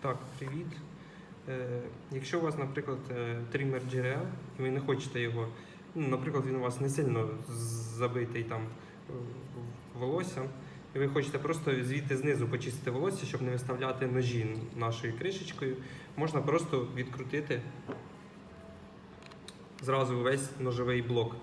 Так, привіт. Е, якщо у вас, наприклад, е, тример GRL, і ви не хочете його, ну, наприклад, він у вас не сильно забитий там е, волоссям, і ви хочете просто звідти знизу почистити волосся, щоб не виставляти ножі нашою кришечкою, можна просто відкрутити зразу весь ножовий блок.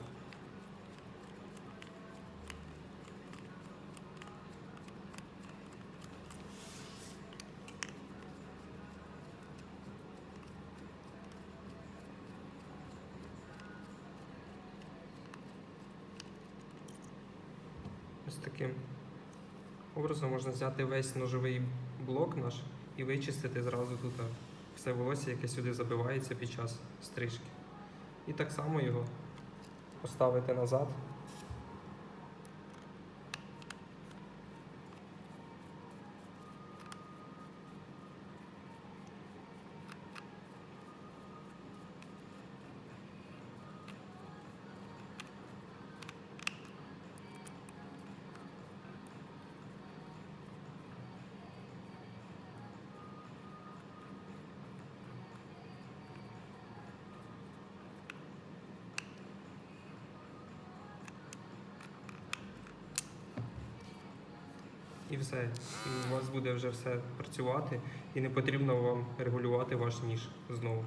Ось таким образом можна взяти весь ножовий блок наш і вичистити зразу тут все волосся, яке сюди забивається під час стрижки. І так само його поставити назад. І все. І у вас буде вже все працювати, і не потрібно вам регулювати ваш ніж знову.